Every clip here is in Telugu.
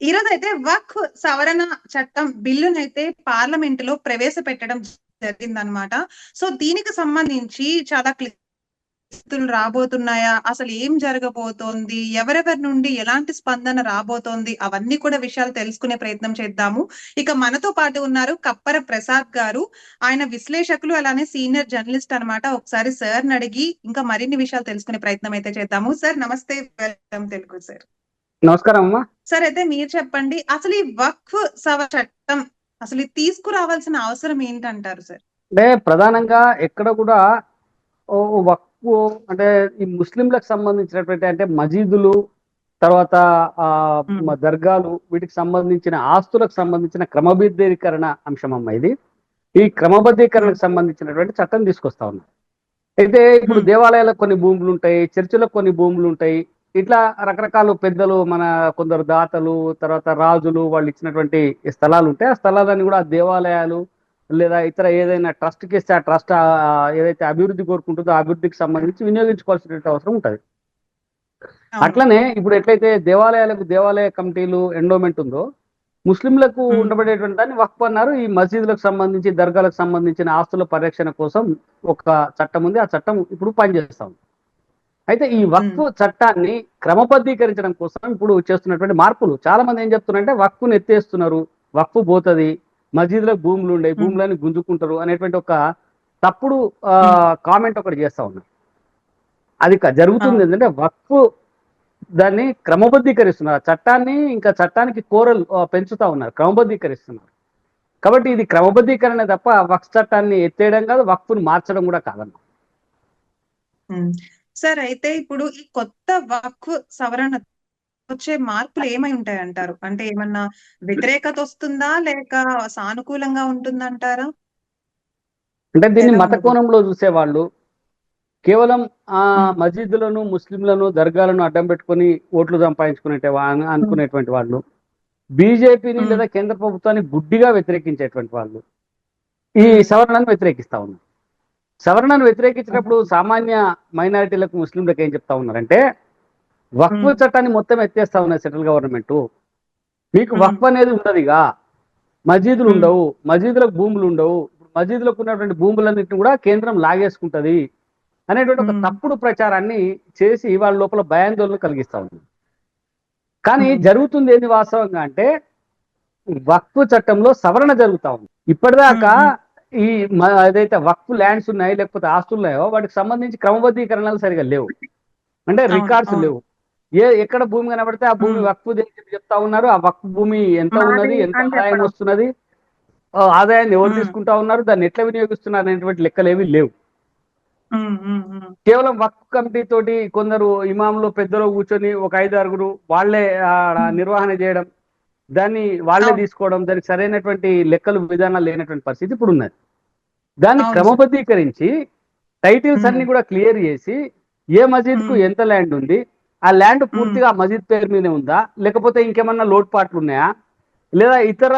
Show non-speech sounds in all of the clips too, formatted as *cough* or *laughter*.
ఈరోజు అయితే వక్ సవరణ చట్టం బిల్లునైతే పార్లమెంట్లో ప్రవేశపెట్టడం జరిగిందనమాట. సో దీనికి సంబంధించి చాలా క్లిస్తులు రాబోతున్నాయా? అసలు ఏం జరగబోతోంది? ఎవరెవరి నుండి ఎలాంటి స్పందన రాబోతోంది? అవన్నీ కూడా విషయాలు తెలుసుకునే ప్రయత్నం చేద్దాము. ఇక మనతో పాటు ఉన్నారు కప్పర ప్రసాద్ గారు. ఆయన విశ్లేషకులు అలానే సీనియర్ జర్నలిస్ట్ అన్నమాట ఒకసారి సార్ అడిగి ఇంకా మరిన్ని విషయాలు తెలుసుకునే ప్రయత్నం అయితే చేద్దాము. సార్ నమస్తే. Welcome Telugu sir. నమస్కారం అమ్మా. సార్ అయితే మీరు చెప్పండి. అసలు ఈ వక్ఫ్ సవ చట్టం అసలు ఇది తీసుకురావాల్సిన అవసరం ఏంటంటారు సార్? అంటే ప్రధానంగా ఎక్కడ కూడా వక్ఫ్ అంటే ఈ ముస్లింలకు సంబంధించినటువంటి అంటే మజీదులు తర్వాత ఆ దర్గాలు వీటికి సంబంధించిన ఆస్తులకు సంబంధించిన క్రమబద్ధీకరణ అంశం అమ్మ ఇది. ఈ క్రమబద్ధీకరణకు సంబంధించినటువంటి చట్టం తీసుకొస్తా ఉన్నారు అయితే ఇప్పుడు. దేవాలయాలకు కొన్ని భూములు ఉంటాయి చర్చిలకు కొన్ని భూములు ఉంటాయి ఇట్లా రకరకాల పెద్దలు మన కొందరు దాతలు తర్వాత రాజులు వాళ్ళు ఇచ్చినటువంటి స్థలాలు ఉంటాయి ఆ స్థలాలన్నీ కూడా దేవాలయాలు లేదా ఇతర ఏదైనా ట్రస్ట్కి ఇస్తే ఆ ట్రస్ట్ ఏదైతే అభివృద్ధి కోరుకుంటుందో ఆ అభివృద్ధికి సంబంధించి వినియోగించుకోవాల్సిన అవసరం ఉంటుంది. అట్లనే ఇప్పుడు ఎట్లయితే దేవాలయాలకు దేవాలయ కమిటీలు ఎండోమెంట్ ఉందో ముస్లింలకు. ఉండబడేటువంటి దాన్ని వక్ఫ్ అన్నారు ఈ మసీదులకు సంబంధించి దర్గాలకు సంబంధించిన ఆస్తుల పరిరక్షణ కోసం ఒక చట్టం ఉంది ఆ చట్టం ఇప్పుడు పనిచేస్తా ఉంది అయితే ఈ వక్ఫ్ చట్టాన్ని క్రమబద్ధీకరించడం కోసం ఇప్పుడు చేస్తున్నటువంటి మార్పులు. చాలా మంది ఏం చెప్తున్నారంటే వక్ఫ్ను ఎత్తేస్తున్నారు వక్ఫ్ పోతది. మసీదులకు భూములు ఉండే. భూములని గుంజుకుంటారు అనేటువంటి ఒక తప్పుడు కామెంట్ ఒకటి చేస్తా ఉన్నారు అది జరుగుతుంది ఏంటంటే వక్ఫ్ దాన్ని క్రమబద్ధీకరిస్తున్నారు. చట్టాన్ని ఇంకా చట్టానికి కోరలు పెంచుతా ఉన్నారు. క్రమబద్ధీకరిస్తున్నారు. కాబట్టి ఇది క్రమబద్ధీకరణ తప్ప వక్ఫ్ చట్టాన్ని ఎత్తేయడం కాదు వక్ఫ్ను మార్చడం కూడా కాదన్న. సార్ అయితే ఇప్పుడు ఈ కొత్త వక్ఫ్ సవరణ వచ్చే మార్పులు ఏమై ఉంటాయి అంటారు అంటే ఏమన్నా వ్యతిరేకత వస్తుందా లేక సానుకూలంగా ఉంటుందంటారా అంటే దీన్ని మత? కోణంలో చూసేవాళ్ళు కేవలం ఆ. మసీదులను ముస్లింలను దర్గాలను అడ్డం పెట్టుకొని ఓట్లు సంపాదించుకునే అనుకునేటువంటి వాళ్ళు బీజేపీని. లేదా కేంద్ర ప్రభుత్వాన్ని గుడ్డిగా వ్యతిరేకించేటువంటి వాళ్ళు ఈ. సవరణను వ్యతిరేకిస్తా ఉన్నారు సవరణను వ్యతిరేకించినప్పుడు సామాన్య మైనారిటీలకు ముస్లింలకు ఏం చెప్తా ఉన్నారంటే వక్ఫ్. చట్టాన్ని మొత్తం ఎత్తేస్తా ఉన్నారు సెంట్రల్ గవర్నమెంట్ మీకు. వక్ఫ్ అనేది ఉండదుగా మసీదులు. ఉండవు మసీదులకు భూములు ఉండవు మసీదులకు ఉన్నటువంటి భూములన్నింటిని కూడా కేంద్రం లాగేసుకుంటది అనేటువంటి ఒక. తప్పుడు ప్రచారాన్ని చేసి వాళ్ళ లోపల భయాందోళన కలిగిస్తా ఉంది కానీ. జరుగుతుంది ఏంది వాస్తవంగా అంటే వక్ఫ్ చట్టంలో సవరణ జరుగుతా ఉంది ఇప్పటిదాకా ఈ ఏదైతే వక్ఫ్ ల్యాండ్స్ ఉన్నాయి లేకపోతే ఆస్తులు ఉన్నాయో వాటికి సంబంధించి క్రమబద్ధీకరణలు సరిగా లేవు అంటే రికార్డ్స్. లేవు ఏ ఎక్కడ భూమి కనబడితే ఆ భూమి. వక్ఫ్ చెప్తా ఉన్నారు ఆ వక్ఫ్ భూమి ఎంత ఉన్నది ఎంత ఆదాయం. వస్తున్నది ఆదాయాన్ని ఎవరు. తీసుకుంటా ఉన్నారు దాన్ని ఎట్లా వినియోగిస్తున్నారు అనేటువంటి లెక్కలు ఏవి లేవు. కేవలం వక్ఫ్ కమిటీ తోటి కొందరు ఇమాంలు పెద్దలు కూర్చొని ఒక ఐదు ఆరుగురు మ్మ్. నిర్వహణ చేయడం దాన్ని వాళ్ళే. తీసుకోవడం దానికి సరైనటువంటి లెక్కలు విధానాలు లేనటువంటి పరిస్థితి ఇప్పుడు ఉన్నది దాన్ని. క్రమబద్ధీకరించి టైటిల్స్. అన్ని కూడా క్లియర్ చేసి ఏ మసీద్కు. ఎంత ల్యాండ్ ఉంది ఆ ల్యాండ్ పూర్తిగా మసీద్ పేరు మీదే ఉందా లేకపోతే ఇంకేమన్నా లోటుపాట్లు ఉన్నాయా లేదా ఇతర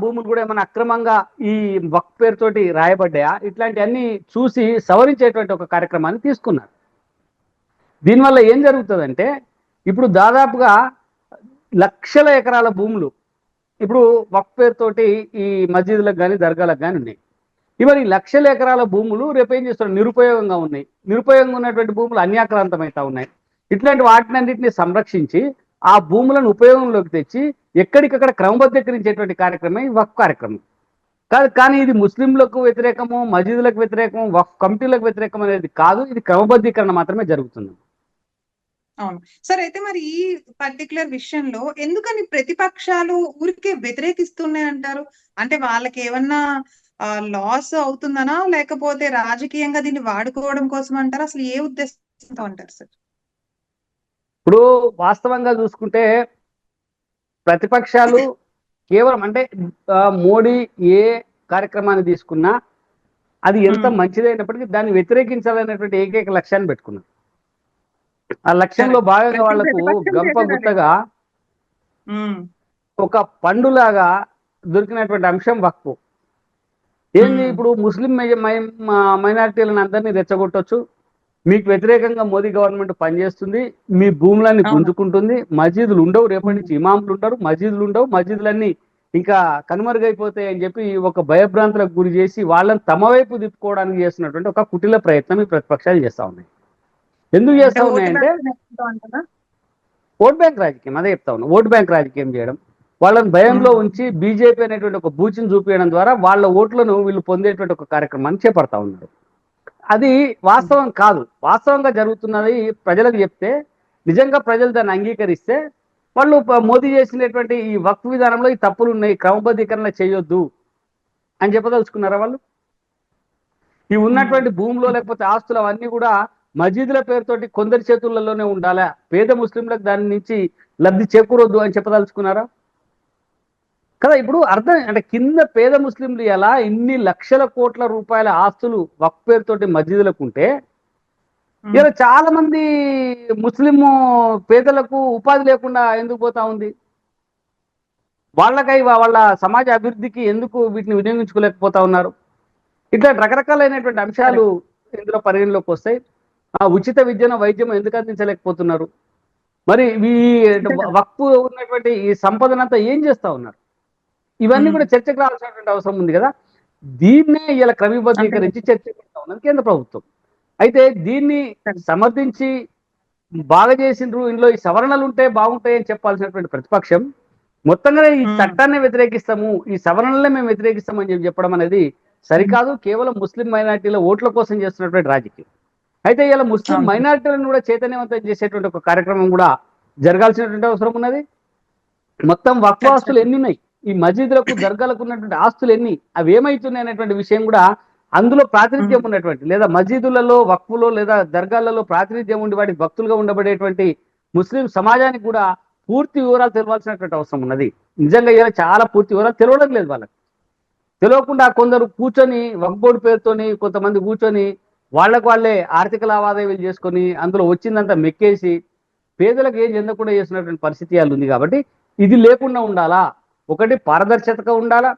భూములు కూడా ఏమైనా అక్రమంగా ఈ వక్ పేరుతోటి రాయబడ్డాయా ఇట్లాంటివన్నీ చూసి సవరించేటువంటి ఒక కార్యక్రమాన్ని తీసుకున్నారు దీనివల్ల ఏం జరుగుతుందంటే ఇప్పుడు దాదాపుగా లక్షల ఎకరాల భూములు. ఇప్పుడు వక్ పేరుతోటి ఈ మసీదులకు కానీ దర్గాలకు కానీ ఉన్నాయి. ఇవన్నీ లక్షల ఎకరాల భూములు రేపు ఏం చేస్తున్నారు? నిరుపయోగంగా ఉన్నాయి. నిరుపయోగంగా ఉన్నటువంటి భూములు అన్యాక్రాంతమవుతా ఉన్నాయి. ఇట్లాంటి వాటినన్నింటినీ సంరక్షించి ఆ భూములను ఉపయోగంలోకి తెచ్చి ఎక్కడికక్కడ క్రమబద్ధీకరించేటువంటి కార్యక్రమం ఈ కార్యక్రమం. కాదు కానీ ఇది ముస్లింలకు వ్యతిరేకము మసీదులకు వ్యతిరేకము వక్ కమిటీలకు వ్యతిరేకం అనేది కాదు. ఇది క్రమబద్ధీకరణ మాత్రమే జరుగుతుంది. అవును. సార్ అయితే మరి ఈ పర్టికులర్ విషయంలో ఎందుకని ప్రతిపక్షాలు ఊరికే వ్యతిరేకిస్తున్నాయి అంటారు అంటే వాళ్ళకి ఏమన్నా లాస్ అవుతుందనా? లేకపోతే రాజకీయంగా దీన్ని వాడుకోవడం కోసం అంటారా అసలు ఏ ఉద్దేశంతో అంటారు సార్? ఇప్పుడు వాస్తవంగా చూసుకుంటే ప్రతిపక్షాలు కేవలం అంటే మోడీ ఏ కార్యక్రమాన్ని తీసుకున్నా అది ఎంత. మంచిదైనప్పటికీ దాన్ని వ్యతిరేకించాలనేటువంటి ఏకైక లక్ష్యాన్ని పెట్టుకున్నారు ఆ లక్ష్యంలో భాగంగా వాళ్ళకు గంప. గుత్తగా ఒక పండులాగా దొరికినటువంటి అంశం వక్ఫ్ ఏంది. ఇప్పుడు ముస్లిం మైనారిటీలను అందరినీ రెచ్చగొట్టొచ్చు మీకు వ్యతిరేకంగా మోదీ గవర్నమెంట్ పనిచేస్తుంది మీ భూములన్నీ. గుంజుకుంటుంది మసీదులు ఉండవు రేపటి నుంచి ఇమాములు ఉంటారు మసీదులు ఉండవు మసీదులన్నీ ఇంకా కనుమరుగైపోతాయి అని చెప్పి ఒక భయభ్రాంతులకు గురి చేసి వాళ్ళని తమ వైపు తిప్పుకోవడానికి చేస్తున్నటువంటి ఒక కుటిల ప్రయత్నం ఈ ప్రతిపక్షాలు చేస్తా ఉన్నాయి ఎందుకు చేస్తా ఉన్నాయంటే? ఓట్ బ్యాంక్ రాజకీయం అదే చెప్తా ఉన్నా. ఓట్ బ్యాంక్ రాజకీయం చేయడం. వాళ్ళని భయంలో. ఉంచి బీజేపీ అనేటువంటి ఒక బూచిని చూపించడం ద్వారా వాళ్ళ ఓట్లను వీళ్ళు పొందేటువంటి ఒక కార్యక్రమాన్ని చేపడతా ఉన్నారు అది వాస్తవం కాదు. వాస్తవంగా జరుగుతున్నది ప్రజలకు చెప్తే నిజంగా ప్రజలు దాన్ని అంగీకరిస్తే వాళ్ళు మోదీ చేసినటువంటి ఈ వక్ఫ్ విధానంలో ఈ తప్పులు ఉన్నాయి క్రమబద్ధీకరణ చేయొద్దు అని చెప్పదలుచుకున్నారా వాళ్ళు? ఈ ఉన్నటువంటి భూమిలో లేకపోతే ఆస్తులు అవన్నీ కూడా మసీదుల పేరుతోటి కొందరి చేతులలోనే ఉండాలా? పేద ముస్లింలకు దాని నుంచి లబ్ధి చేకూరొద్దు అని చెప్పదలుచుకున్నారా? కదా ఇప్పుడు అర్థం అంటే కింద పేద ముస్లింలు ఎలా ఇన్ని లక్షల కోట్ల రూపాయల ఆస్తులు వక్ పేరుతోటి మసీదులకు ఉంటే. ఇలా చాలా మంది ముస్లిం పేదలకు ఉపాధి లేకుండా ఎందుకు పోతా ఉంది? వాళ్ళకై వాళ్ళ సమాజ అభివృద్ధికి ఎందుకు వీటిని వినియోగించుకోలేకపోతా ఉన్నారు? ఇట్లా రకరకాలైనటువంటి అంశాలు ఇందులో పరిగణలోకి వస్తాయి. ఆ ఉచిత విద్యను వైద్యం ఎందుకు అందించలేకపోతున్నారు? మరి ఈ వక్ఫ్ ఉన్నటువంటి ఈ సంపదనంతా ఏం చేస్తా ఉన్నారు? ఇవన్నీ. కూడా చర్చకు రావాల్సినటువంటి అవసరం ఉంది కదా? దీన్నే ఇలా క్రమబద్ధీకరించి చర్చ పెడతా ఉన్నది కేంద్ర ప్రభుత్వం. అయితే దీన్ని సమర్థించి బాగా చేసిండ్రు ఇందులో ఈ సవరణలు ఉంటే బాగుంటాయి అని చెప్పాల్సినటువంటి ప్రతిపక్షం. మొత్తంగా ఈ. చట్టాన్ని వ్యతిరేకిస్తాము ఈ సవరణలనే మేము వ్యతిరేకిస్తాము అని చెప్పి చెప్పడం అనేది సరికాదు. కేవలం ముస్లిం మైనార్టీల ఓట్ల కోసం చేస్తున్నటువంటి రాజకీయం. అయితే ఇలా ముస్లిం. మైనార్టీలను కూడా చైతన్యవంతం చేసేటువంటి ఒక కార్యక్రమం కూడా జరగాల్సినటువంటి అవసరం ఉన్నది. మొత్తం వక్ఫ్ ఆస్తులు ఎన్ని ఉన్నాయి ఈ మసీదులకు దర్గాలకు ఉన్నటువంటి ఆస్తులు ఎన్ని? అవి ఏమైతున్నాయి అనేటువంటి విషయం కూడా అందులో ప్రాతినిధ్యం. ఉన్నటువంటి లేదా మసీదులలో వక్ఫులో లేదా దర్గాలలో ప్రాతినిధ్యం ఉండి వాటి భక్తులుగా ఉండబడేటువంటి ముస్లిం సమాజానికి కూడా పూర్తి వివరాలు తెలవాల్సినటువంటి అవసరం ఉన్నది. నిజంగా ఇలా చాలా పూర్తి వివరాలు తెలియడం లేదు వాళ్ళకి. తెలియకుండా కొందరు కూర్చొని వక్ బోర్డు పేరుతోని కొంతమంది కూర్చొని వాళ్ళకు వాళ్ళే ఆర్థిక లావాదేవీలు చేసుకొని అందులో వచ్చిందంతా మెక్కేసి పేదలకు ఏం చెందకుండా చేసినటువంటి పరిస్థితి వాళ్ళు ఉంది కాబట్టి ఇది లేకుండా ఉండాలా? ఒకటి పారదర్శకత ఉండాలా?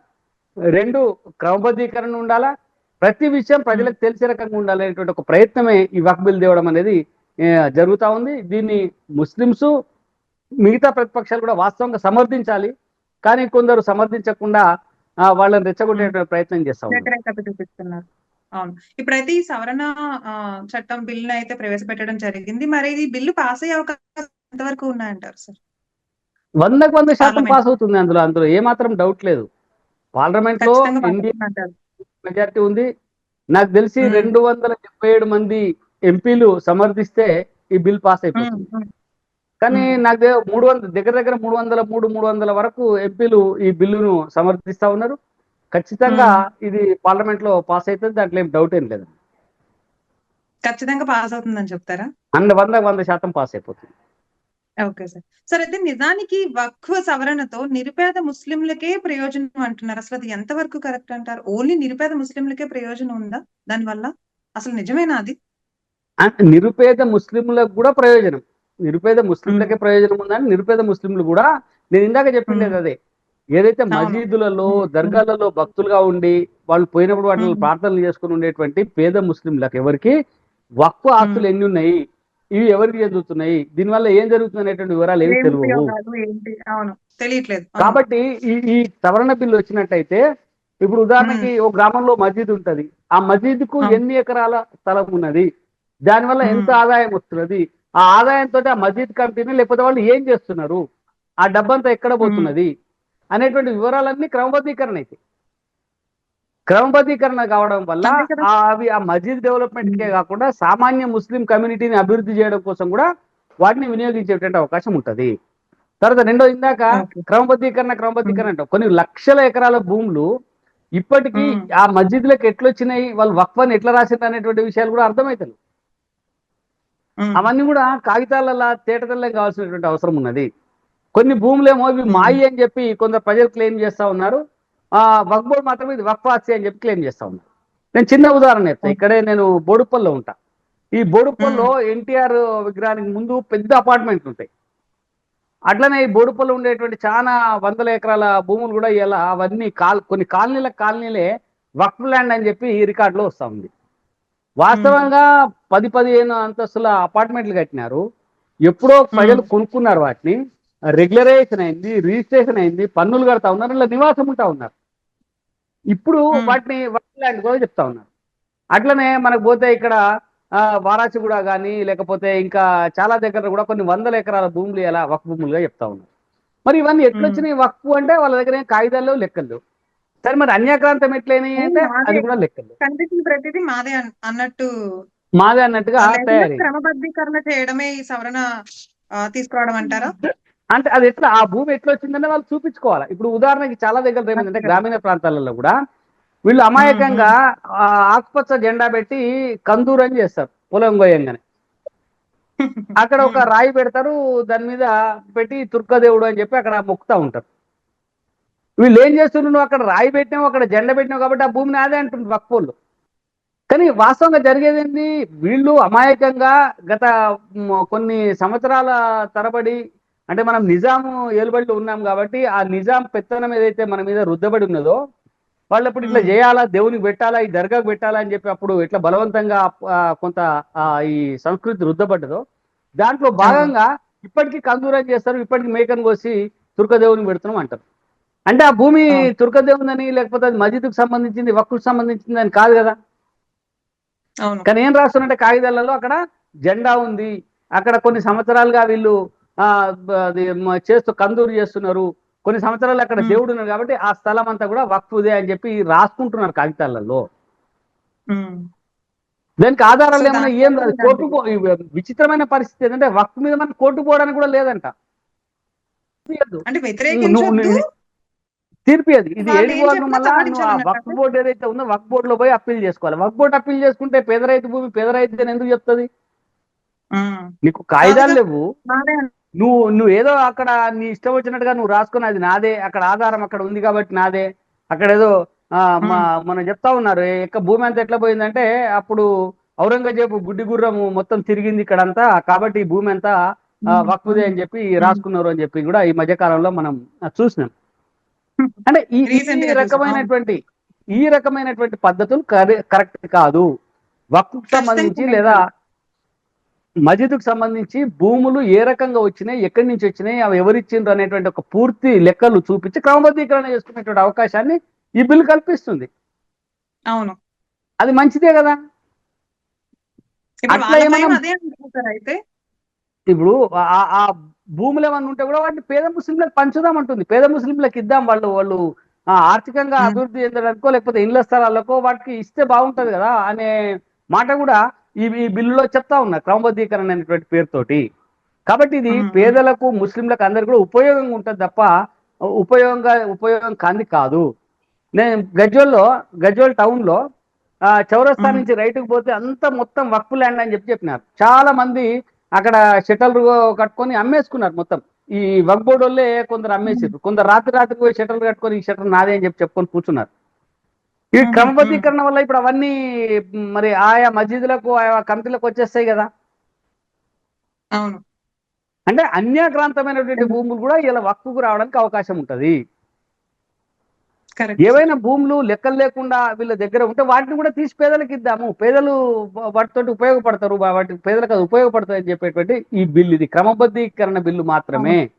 రెండు క్రమబద్ధీకరణ ఉండాలా? ప్రతి విషయం ప్రజలకు తెలిసే రకంగా ఉండాలనేటువంటి ఒక ప్రయత్నమే ఈ వక్ బిల్ తేవడం అనేది జరుగుతూ జరుగుతా ఉంది. దీన్ని ముస్లిమ్స్ మిగతా ప్రతిపక్షాలు కూడా వాస్తవంగా సమర్థించాలి. కానీ కొందరు సమర్థించకుండా వాళ్ళని రెచ్చగొట్టేటువంటి ప్రయత్నం చేస్తా ఉన్నారు. అవును. ఇప్పుడైతే ఈ సవరణ చట్టం బిల్లు అయితే ప్రవేశపెట్టడం జరిగింది. మరి ఇది బిల్లు పాస్ అయ్యే అవకాశం ఎంతవరకు ఉన్నాయంటారు సార్? వందకు వంద శాతం. పాస్ అవుతుంది అందులో. అందులో ఏమాత్రం డౌట్ లేదు. పార్లమెంట్లో మెజారిటీ ఉంది. నాకు తెలిసి. రెండు వందల డెబ్బై ఏడు మంది ఎంపీలు సమర్థిస్తే ఈ బిల్ పాస్ అయిపోతుంది. కానీ. నాకు మూడు వందల దగ్గర దగ్గర మూడు వందల మూడు మూడు వందల వరకు ఎంపీలు ఈ బిల్లును సమర్థిస్తా ఉన్నారు. ఖచ్చితంగా ఇది పార్లమెంట్లో పాస్ అవుతుంది దాంట్లో ఏం డౌట్ ఏం లేదు ఖచ్చితంగా పాస్ అవుతుందని చెప్తారా? అంద వంద వంద శాతం పాస్ అయిపోతుంది. Okay sir. సార్ అయితే నిజానికి వక్ఫ్ సవరణతో నిరుపేద ముస్లింలకే ప్రయోజనం అంటున్నారు. అసలు అది ఎంతవరకు కరెక్ట్ అంటారు? ఓన్లీ నిరుపేద ముస్లింలకే ప్రయోజనం ఉందా దానివల్ల? అసలు నిజమేనా అది? నిరుపేద ముస్లింలకు కూడా ప్రయోజనం. నిరుపేద ముస్లింలకే ప్రయోజనం ఉందని నిరుపేద ముస్లింలు కూడా నేను ఇందాక చెప్పిండేది. అదే. ఏదైతే. మసీదులలో. దర్గాలలో భక్తులుగా ఉండి వాళ్ళు పోయినప్పుడు మ్మ్. ప్రార్థనలు చేసుకుని ఉండేటువంటి పేద ముస్లింలకు ఎవరికి వక్ఫ్ ఆస్తులు ఎన్ని ఉన్నాయి ఇవి ఎవరికి చెందుతున్నాయి దీనివల్ల ఏం జరుగుతుంది అనేటువంటి వివరాలు ఏమి తెలియవు. కాబట్టి ఈ ఈ సవరణ బిల్లు వచ్చినట్టయితే ఇప్పుడు ఉదాహరణకి ఒక గ్రామంలో మసీద్ ఉంటది. ఆ మసీదుకు అవును. ఎన్ని ఎకరాల స్థలం ఉన్నది? దానివల్ల ఎంత. ఆదాయం వస్తున్నది? ఆ ఆదాయంతో ఆ మసీద్ కమిటీని లేకపోతే వాళ్ళు ఏం చేస్తున్నారు? ఆ డబ్బంతా ఎక్కడ పోతున్నది? అనేటువంటి వివరాలన్నీ క్రమబద్ధీకరణ అయితే. క్రమబద్ధీకరణ కావడం వల్ల అవి ఆ మసీద్ డెవలప్మెంట్ కే కాకుండా సామాన్య ముస్లిం కమ్యూనిటీని అభివృద్ధి చేయడం కోసం కూడా వాటిని వినియోగించేటువంటి అవకాశం ఉంటది. తర్వాత రెండో ఇందాక. క్రమబద్ధీకరణ క్రమబద్ధీకరణ అంటాం. కొన్ని లక్షల ఎకరాల భూములు ఇప్పటికీ. ఆ మస్జిద్లకు ఎట్లొచ్చినాయి వాళ్ళు వక్ఫని ఎట్లా రాసింది అనేటువంటి విషయాలు కూడా అర్థమవుతాయి అవన్నీ కూడా కాగితాలలో తేటతెల్లం కావాల్సినటువంటి అవసరం ఉన్నది. కొన్ని భూములేమో ఇవి మాయి అని చెప్పి కొందరు ప్రజలు క్లెయిమ్ చేస్తా ఉన్నారు. ఆ వక్ బోర్డు మాత్రం ఇది వక్ఫ్ ఆస్తి అని చెప్పి క్లెయిమ్ చేస్తా ఉన్నారు. నేను చిన్న ఉదాహరణ చెప్తా. ఇక్కడే నేను బోడుప్పల్లో ఉంటా. ఈ బోడుప్పల్లో ఎన్టీఆర్ విగ్రహానికి ముందు పెద్ద అపార్ట్మెంట్లు ఉంటాయి. అట్లనే ఈ బోడుప్పల్లో ఉండేటువంటి చాలా వందల ఎకరాల భూములు కూడా ఇలా అవన్నీ కాల్ కొన్ని కాలనీల కాలనీలే వక్ఫ్ ల్యాండ్ అని చెప్పి ఈ రికార్డులో వస్తా ఉంది. వాస్తవంగా పది పదిహేను అంతస్తుల అపార్ట్మెంట్లు కట్టినారు. ఎప్పుడో ప్రజలు కొనుక్కున్నారు వాటిని. రెగ్యులరైజేషన్ అయింది రిజిస్ట్రేషన్ అయింది పన్నులు కడతా ఉన్నారు ఇలా నివాసం ఉంటా ఉన్నారు. ఇప్పుడు. వాటిని ల్యాండ్ కూడా చెప్తా ఉన్నారు. అట్లనే మనకు పోతే ఇక్కడ ఆ, వారాచిగూడ కానీ లేకపోతే ఇంకా చాలా దగ్గర కూడా కొన్ని వందల ఎకరాల భూములు ఎలా వక్ భూములుగా చెప్తా ఉన్నారు. మరి ఇవన్నీ ఎట్లొచ్చినాయి? వక్ఫ్ అంటే వాళ్ళ దగ్గర ఏం కాగితాల్లో లెక్కలు. సరే మరి అన్యాక్రాంతం ఎట్లయినాయి అంటే అది కూడా లెక్కలు. కనిపించిన ప్రతిదీ మాదే అన్- అన్నట్టు. మాదే అన్నట్టుగా క్రమబద్ధీకరణ చేయడమే ఈ సవరణ తీసుకురావడం అంటారా? అంటే అది ఎట్లా? ఆ భూమి ఎట్లా వచ్చిందంటే వాళ్ళు చూపించుకోవాలి. ఇప్పుడు ఉదాహరణకి చాలా దగ్గర ఏమైందంటే గ్రామీణ ప్రాంతాలలో కూడా వీళ్ళు అమాయకంగా ఆకుపచ్చ జెండా పెట్టి కందూరు అని చేస్తారు పొలం గోయంగానే. *laughs* అక్కడ ఒక రాయి పెడతారు దాని మీద పెట్టి తుర్కదేవుడు అని చెప్పి అక్కడ మొక్కుతా ఉంటారు. వీళ్ళు ఏం చేస్తున్నారు? నువ్వు అక్కడ రాయి పెట్టినావు అక్కడ జెండా పెట్టినావు కాబట్టి ఆ భూమిని అదే అంటుంది వక్పోళ్ళు కానీ వాస్తవంగా జరిగేది ఏంది? వీళ్ళు అమాయకంగా గత కొన్ని సంవత్సరాల తరబడి అంటే మనం నిజాము ఏలుబడిలో ఉన్నాం కాబట్టి ఆ నిజాం పెత్తనం ఏదైతే మన మీద రుద్దబడి ఉన్నదో వాళ్ళు అప్పుడు ఇట్లా. చేయాలా? దేవునికి పెట్టాలా? ఈ దర్గాకు పెట్టాలా? అని చెప్పి అప్పుడు ఇట్లా బలవంతంగా కొంత ఈ సంస్కృతి రుద్దబడ్డదో దాంట్లో భాగంగా ఇప్పటికీ కందూరం చేస్తారు ఇప్పటికీ మేకను కోసి తుర్కదేవునికి పెడుతున్నాం అంటారు. అంటే ఆ భూమి. తుర్కదేవుందని లేకపోతే అది మస్జిద్కు సంబంధించింది వక్కుకు సంబంధించింది అని కాదు కదా? కానీ ఏం రాస్తున్నట్టే కాగితాలలో అక్కడ జెండా ఉంది. అక్కడ కొన్ని సంవత్సరాలుగా వీళ్ళు చేస్తూ కందూరు చేస్తున్నారు కొన్ని సంవత్సరాలు అక్కడ. దేవుడు ఉన్నారు కాబట్టి ఆ స్థలం అంతా కూడా వక్ఫుదే అని చెప్పి రాసుకుంటున్నారు కాగితాలలో. దానికి ఆధారాలు ఏమైనా ఏం ఈ విచిత్రమైన పరిస్థితి ఏంటంటే వక్ఫ్ మీద మనం కోర్టు పోవడానికి కూడా లేదంట తీర్పు అది ఇది వాళ్ళు ఏడి ఏం బోర్డు చెప్పినా మళ్ళా నువ్వు ఆ సవరించాలన్నట్టు. వక్ఫ్ బోర్డు ఏదైతే ఉందో వక్ఫ్ బోర్డులో పోయి అప్పీల్ చేసుకోవాలి వక్ఫ్ బోర్డు అప్పీల్ చేసుకుంటే పేద రైతు భూమి పేద రైతు అని ఎందుకు చెప్తుంది. నీకు కాదుగా. లేవు నువ్వు నువ్వు ఏదో అక్కడ నీ ఇష్టం వచ్చినట్టుగా నువ్వు రాసుకుని అది నాదే అక్కడ ఆధారం అక్కడ ఉంది కాబట్టి నాదే. అక్కడ ఏదో మనం చెప్తా ఉన్నారు. ఎక్క భూమి అంతా ఎట్లా పోయిందంటే అప్పుడు ఔరంగజేబు గుడ్డి గుర్రము మొత్తం తిరిగింది ఇక్కడంతా. కాబట్టి ఈ భూమి అంతా ఆ, వక్ఫుదే అని చెప్పి రాసుకున్నారు అని చెప్పి కూడా ఈ మధ్య కాలంలో మనం చూసినాం. అంటే ఈ. రకమైనటువంటి ఈ రకమైనటువంటి పద్ధతులు కరెక్ట్ కాదు. వక్ఫ్ సంబంధించి లేదా మజిద్కు సంబంధించి భూములు ఏ రకంగా వచ్చినాయి ఎక్కడి నుంచి వచ్చినాయి అవి ఎవరిచ్చిండ్రు అనేటువంటి ఒక పూర్తి లెక్కలు చూపించి క్రమబద్ధీకరణ చేసుకునేటువంటి అవకాశాన్ని ఈ బిల్ కల్పిస్తుంది. అవును. అది మంచిదే కదా? అట్లా అయితే? ఇప్పుడు ఆ- భూములు ఏమన్నా ఉంటే కూడా వాటిని పేద ముస్లింలకు పంచుదాం అంటుంది. పేద ముస్లింలకు ఇద్దాం వాళ్ళు వాళ్ళు ఆర్థికంగా. అభివృద్ధి చెందడానికో లేకపోతే ఇళ్ళ స్థలాలకో వాటికి ఇస్తే బాగుంటది కదా అనే మాట కూడా ఈ ఈ బిల్లులో చెప్తా ఉన్నారు క్రమబద్ధీకరణ అనేటువంటి పేరుతోటి. కాబట్టి ఇది. పేదలకు ముస్లింలకు అందరికి కూడా ఉపయోగంగా ఉంటుంది తప్ప ఉపయోగంగా ఉపయోగం కాంది కాదు. నేను గజ్వల్లో గజ్వల్ టౌన్లో ఆ, చౌరస్తా. నుంచి రైతుకు పోతే అంతా మొత్తం వక్ఫ్ ల్యాండ్ అని చెప్పి చెప్పినారు. చాలా మంది అక్కడ షటల్ కట్టుకొని అమ్మేసుకున్నారు మొత్తం. ఈ వక్ బోర్డు వాళ్ళే కొందరు అమ్మేసారు కొందరు రాత్రి రాత్రికి పోయి షటల్ కట్టుకొని ఈ షటర్ నాదే అని చెప్పి చెప్పుకొని కూర్చున్నారు. ఈ. క్రమబద్ధీకరణ వల్ల ఇప్పుడు అవన్నీ మరి ఆయా మసీదులకు ఆయా కమిటీలకు వచ్చేస్తాయి కదా. అవును. అంటే అన్యాక్రాంతమైనటువంటి భూములు కూడా ఇలా వక్కుకు రావడానికి అవకాశం ఉంటది. ఏవైనా భూములు లెక్కలు లేకుండా వీళ్ళ దగ్గర ఉంటే వాటిని కూడా తీసి పేదలకు ఇద్దాము. పేదలు వాటితో ఉపయోగపడతారు వాటి పేదలకు అది ఉపయోగపడుతుంది అని చెప్పేటువంటి ఈ బిల్లు ఇది క్రమబద్ధీకరణ బిల్లు మాత్రమే.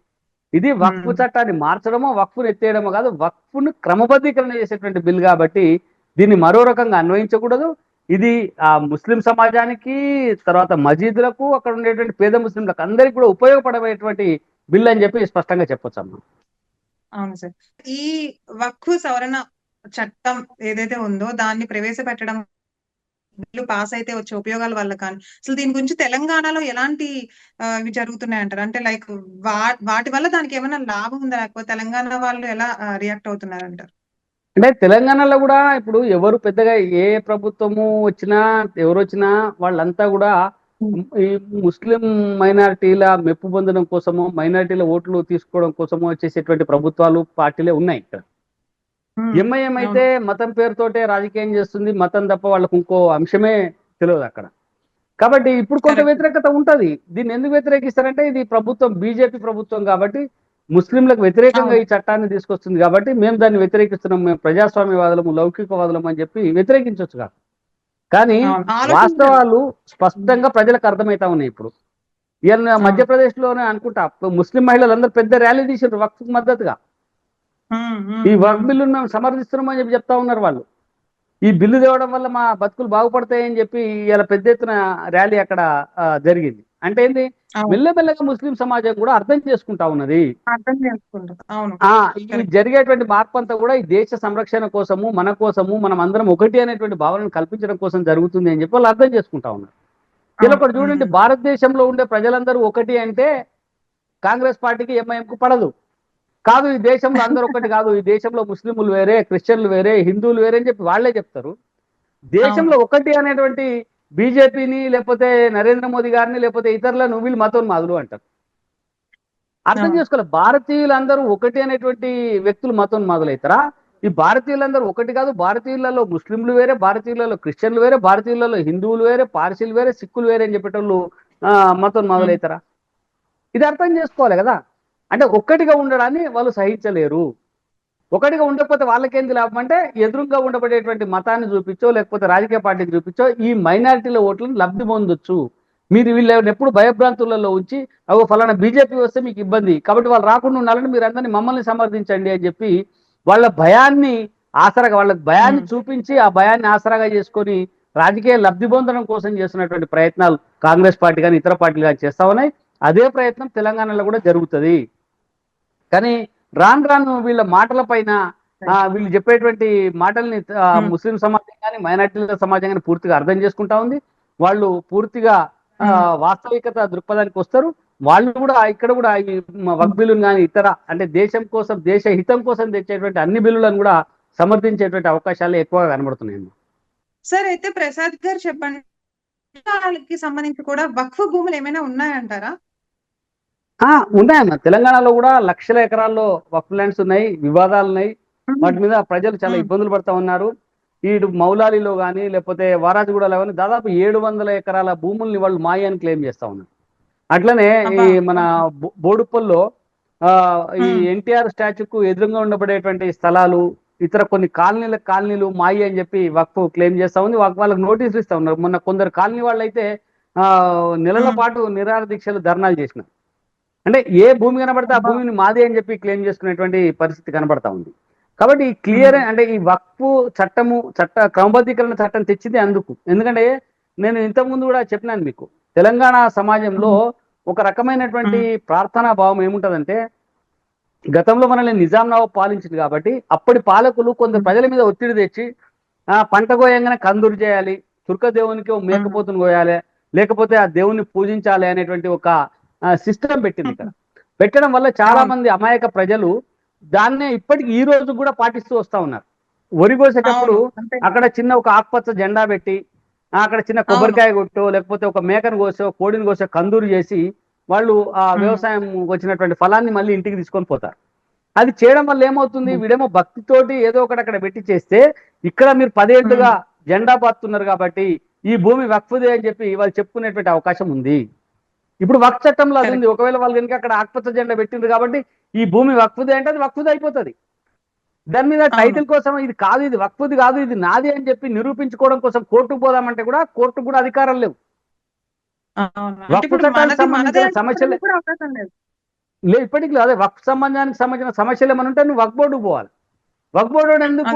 ఇది వక్ఫ్. చట్టాన్ని మార్చడమో వక్ఫ్ను ఎత్తేయడమో కాదు వక్ఫ్ను క్రమబద్ధీకరణ చేసేటువంటి బిల్ కాబట్టి దీన్ని మరో రకంగా అన్వయించకూడదు. ఇది ఆ ముస్లిం సమాజానికి తర్వాత మసీదులకు అక్కడ ఉండేటువంటి పేద ముస్లింలకు అందరికీ కూడా ఉపయోగపడేటువంటి బిల్ అని చెప్పి స్పష్టంగా చెప్పొచ్చు అమ్మా. అవును సార్. ఈ వక్ఫ్ సవరణ చట్టం ఏదైతే ఉందో దాన్ని ప్రవేశపెట్టడం బిల్లు పాస్ అయితే వచ్చే ఉపయోగాల వల్ల కానీ. అసలు దీని గురించి తెలంగాణలో ఎలాంటి ఇవి జరుగుతున్నాయి అంటారు అంటే లైక్ వాటి వల్ల దానికి ఏమైనా లాభం ఉందా? లేకపోతే తెలంగాణ వాళ్ళు ఎలా రియాక్ట్ అవుతున్నారు అంటారు అంటే తెలంగాణలో కూడా ఇప్పుడు ఎవరు పెద్దగా ఏ ప్రభుత్వము వచ్చినా ఎవరు వచ్చినా వాళ్ళంతా కూడా ఈ ముస్లిం మైనారిటీల మెప్పు పొందడం కోసమో మైనారిటీల ఓట్లు తీసుకోవడం కోసమో చేసేటువంటి ప్రభుత్వాలు పార్టీలే ఉన్నాయి ఇక్కడ. ఎంఐఎం అయితే మతం పేరుతోటే రాజకీయం చేస్తుంది మతం తప్ప వాళ్ళకు ఇంకో అంశమే తెలియదు అక్కడ కాబట్టి ఇప్పుడు కొంత. వ్యతిరేకత ఉంటది దీన్ని ఎందుకు వ్యతిరేకిస్తారంటే ఇది ప్రభుత్వం బీజేపీ ప్రభుత్వం కాబట్టి ముస్లింలకు వ్యతిరేకంగా. ఈ చట్టాన్ని తీసుకొస్తుంది కాబట్టి మేము దాన్ని వ్యతిరేకిస్తున్నాం మేము ప్రజాస్వామ్యవాదులము లౌకికవాదులం అని చెప్పి వ్యతిరేకించవచ్చు కాదు కానీ. వాస్తవాలు స్పష్టంగా ప్రజలకు అర్థమైతా ఉన్నాయి ఇప్పుడు ఇవాళ అవును. మధ్యప్రదేశ్లోనే అనుకుంటా ముస్లిం మహిళలందరూ పెద్ద ర్యాలీ తీసారు వక్ఫ్ మద్దతుగా ఈ వర్క్. బిల్లును మేము సమర్థిస్తున్నామని చెప్పి చెప్తా ఉన్నారు వాళ్ళు. ఈ బిల్లు తేవడం వల్ల మా బతుకులు బాగుపడతాయని చెప్పి ఇలా పెద్ద ఎత్తున ర్యాలీ అక్కడ జరిగింది. అంటే ఏంది. మెల్లమెల్లగా ముస్లిం సమాజం కూడా అర్థం చేసుకుంటా ఉన్నది. ఈ జరిగేటువంటి మార్పు అంతా కూడా ఈ దేశ సంరక్షణ కోసము మన కోసము మనం అందరం ఒకటి అనేటువంటి భావనను కల్పించడం కోసం జరుగుతుంది అని చెప్పి వాళ్ళు అర్థం చేసుకుంటా ఉన్నారు. ఇలా ఒకటి చూడండి. భారతదేశంలో ఉండే ప్రజలందరూ ఒకటి అంటే కాంగ్రెస్ పార్టీకి ఎంఐఎంకు పడదు. కాదు ఈ దేశంలో అందరూ ఒకటి కాదు. ఈ దేశంలో ముస్లింలు వేరే క్రిస్టియన్లు వేరే హిందువులు వేరే అని చెప్పి వాళ్ళే చెప్తారు. దేశంలో ఒకటి అనేటువంటి బీజేపీని లేకపోతే నరేంద్ర మోదీ గారిని లేకపోతే ఇతరులను వీళ్ళు మతోన్మాదులు అంటారు. అర్థం. చేసుకోవాలి. భారతీయులందరూ ఒకటి అనేటువంటి వ్యక్తులు మతోన్మాదులు అవుతారా ఈ భారతీయులందరూ ఒకటి కాదు. భారతీయులలో ముస్లింలు వేరే భారతీయులలో క్రిస్టియన్లు వేరే భారతీయులలో హిందువులు వేరే పార్సీలు వేరే సిక్కులు వేరే అని చెప్పేటోళ్ళు మతోన్మాదులు అవుతారా ఇది అర్థం చేసుకోవాలి కదా. అంటే ఒక్కటిగా ఉండడాన్ని వాళ్ళు సహించలేరు. ఒకటిగా ఉండకపోతే వాళ్ళకేంది లాభం అంటే ఎదురుగా ఉండబడేటువంటి మతాన్ని చూపించో లేకపోతే రాజకీయ పార్టీని చూపించో ఈ మైనారిటీల ఓట్లను లబ్ధి పొందొచ్చు. మీరు వీళ్ళని ఎప్పుడు భయభ్రాంతులలో ఉంచి అవి ఫలానా బీజేపీ వస్తే మీకు ఇబ్బంది. కాబట్టి వాళ్ళు రాకుండా ఉండాలని మీరు అందరినీ మమ్మల్ని సమర్థించండి అని చెప్పి వాళ్ళ భయాన్ని ఆసరాగా వాళ్ళ భయాన్ని. చూపించి ఆ భయాన్ని ఆసరాగా చేసుకొని రాజకీయ లబ్ధి పొందడం కోసం చేస్తున్నటువంటి ప్రయత్నాలు కాంగ్రెస్ పార్టీ కానీ ఇతర పార్టీలు కానీ చేస్తా ఉన్నాయి. అదే ప్రయత్నం తెలంగాణలో కూడా జరుగుతుంది. కానీ రాను రాను వీళ్ళ మాటల పైన వీళ్ళు చెప్పేటువంటి మాటల్ని Hmm. ముస్లిం సమాజం కానీ మైనార్టీల సమాజం కానీ పూర్తిగా అర్థం చేసుకుంటా ఉంది. వాళ్ళు పూర్తిగా Hmm. వాస్తవికత దృక్పథానికి వస్తారు. వాళ్ళు కూడా ఇక్కడ కూడా ఈ వక్ బిల్లును కానీ ఇతర అంటే దేశం కోసం దేశ హితం కోసం తెచ్చేటువంటి అన్ని బిల్లులను కూడా సమర్థించేటువంటి అవకాశాలు ఎక్కువగా కనబడుతున్నాయి సార్ అయితే ప్రసాద్ గారు చెప్పండి. సంబంధించి కూడా వక్ఫ్ భూములు ఏమైనా ఉన్నాయంటారా? ఉన్నాయన్న తెలంగాణలో కూడా లక్షల ఎకరాల్లో వక్ఫ్ ల్యాండ్స్ ఉన్నాయి వివాదాలు ఉన్నాయి వాటి మీద ప్రజలు చాలా. ఇబ్బందులు పడతా ఉన్నారు ఇటు మౌలాలిలో కానీ లేకపోతే వారాజగూడలో కానీ దాదాపు ఏడు వందల ఎకరాల భూముల్ని వాళ్ళు మాయ అని క్లెయిమ్ చేస్తా ఉన్నారు అట్లనే ఈ. మన బోడుప్పల్లో ఆ, ఈ. ఎన్టీఆర్ స్టాచ్యూకు ఎదురుగా ఉండబడేటువంటి స్థలాలు ఇతర కొన్ని కాలనీల కాలనీలు మాయి అని చెప్పి వక్ఫ్ క్లెయిమ్ చేస్తా ఉంది వాళ్ళకి నోటీసులు ఇస్తా ఉన్నారు మొన్న కొందరు కాలనీ వాళ్ళు అయితే ఆ, నెలల. పాటు నిరాహార దీక్షలు ధర్నాలు చేసినారు అంటే ఏ భూమి కనబడితే ఆ. భూమిని మాదే అని చెప్పి క్లెయిమ్ చేసుకునేటువంటి పరిస్థితి కనబడతా ఉంది. కాబట్టి ఈ క్లియర్ అంటే ఈ వక్ఫ్ చట్టము చట్ట క్రమబద్ధీకరణ చట్టం తెచ్చింది అందుకు. ఎందుకంటే నేను ఇంతకుముందు కూడా చెప్పినాను మీకు. తెలంగాణ సమాజంలో ఒక రకమైనటువంటి ప్రార్థనా భావం ఏముంటదంటే గతంలో మనల్ని నిజాం నవాబ్ పాలించింది కాబట్టి అప్పటి పాలకులు కొందరు ప్రజల మీద ఒత్తిడి తెచ్చి ఆ పంట కోయంగానే కందురు చేయాలి తుర్క దేవునికి మేకపోతును కోయాలి లేకపోతే ఆ దేవుని పూజించాలి అనేటువంటి ఒక సిస్టమ్ పెట్టింది ఇక్కడ పెట్టడం వల్ల చాలా. మంది అమాయక ప్రజలు దాన్నే ఇప్పటికి ఈ రోజు కూడా పాటిస్తూ వస్తా ఉన్నారు వరి కోసేటప్పుడు. అక్కడ చిన్న ఒక ఆకుపచ్చ జెండా పెట్టి అక్కడ చిన్న కొబ్బరికాయ కొట్టో లేకపోతే ఒక మేకను కోసో కోడిని కోసో కందూరు చేసి వాళ్ళు ఆ. వ్యవసాయం వచ్చినటువంటి ఫలాన్ని మళ్ళీ ఇంటికి తీసుకొని పోతారు అది చేయడం వల్ల ఏమవుతుంది. వీడేమో భక్తితోటి ఏదో ఒకటి అక్కడ పెట్టి చేస్తే ఇక్కడ మీరు పదేళ్ళుగా జెండా పాతున్నారు కాబట్టి ఈ భూమి వక్ఫుదే అని చెప్పి వాళ్ళు చెప్పుకునేటువంటి అవకాశం ఉంది ఇప్పుడు వక్ చట్టంలో అది ఉంది. ఒకవేళ వాళ్ళు కనుక అక్కడ ఆకుపచ్చ జెండా పెట్టిండ్రు కాబట్టి ఈ భూమి వక్ఫుదే అంటే అది వక్ఫుదే అయిపోతుంది. దాని మీద టైటిల్ కోసం ఇది కాదు ఇది వక్ఫుది కాదు ఇది నాది అని చెప్పి నిరూపించుకోవడం కోసం కోర్టుకు పోదామంటే కూడా కోర్టుకు కూడా అధికారం లేవు. సమస్యలే- లేదు. ఇప్పటికి లేదు. అదే వక్ సంబంధానికి సంబంధించిన సమస్యలు ఏమైనా ఉంటే నువ్వు వక్ బోర్డుకు పోవాలి. వక్ బోర్డు ఎందుకు.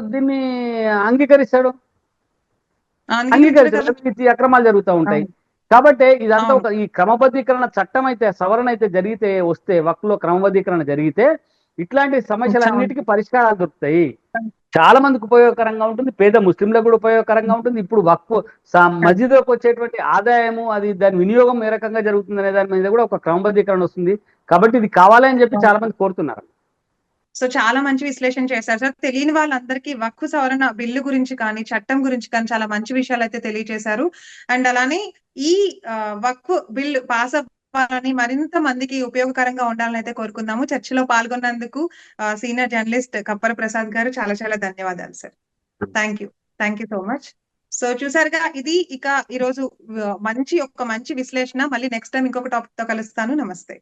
దీన్ని అంగీకరిస్తాడు? అంగీకరిస్తాడు. అక్రమాలు జరుగుతూ ఉంటాయి. కాబట్టి ఇదంతా. ఒక ఈ క్రమబద్ధీకరణ చట్టం అయితే సవరణ అయితే జరిగితే వస్తే వక్లో క్రమబద్ధీకరణ జరిగితే ఇట్లాంటి సమస్యలన్నిటికీ పరిష్కారాలు దొరుకుతాయి. చాలా మందికి ఉపయోగకరంగా ఉంటుంది పేద ముస్లింలకు కూడా ఉపయోగకరంగా ఉంటుంది. ఇప్పుడు వక్ఫ్ మస్జిద్లోకి వచ్చేటువంటి ఆదాయము అది దాని వినియోగం ఏ రకంగా జరుగుతుంది అనే దాని మీద కూడా ఒక క్రమబద్ధీకరణ వస్తుంది. కాబట్టి ఇది కావాలని చెప్పి చాలా మంది కోరుతున్నారు. సో చాలా మంచి విశ్లేషణ చేశారు. సార్ తెలియని వాళ్ళందరికీ వక్కు సవరణ బిల్లు గురించి కానీ చట్టం గురించి కానీ చాలా మంచి విషయాలు అయితే తెలియజేశారు. అండ్ అలానే ఈ వక్కు బిల్లు పాస్ అవ్వాలని మరింత మందికి ఉపయోగకరంగా ఉండాలని అయితే కోరుకుందాము. చర్చలో పాల్గొన్నందుకు సీనియర్ జర్నలిస్ట్ కప్పర ప్రసాద్ గారు చాలా చాలా ధన్యవాదాలు sir. Thank you. Thank you so much. So చూసారుగా ఇది ఇక ఈరోజు మంచి ఒక మంచి విశ్లేషణ. మళ్ళీ నెక్స్ట్ టైం ఇంకొక టాపిక్తో కలుస్తాను. నమస్తే.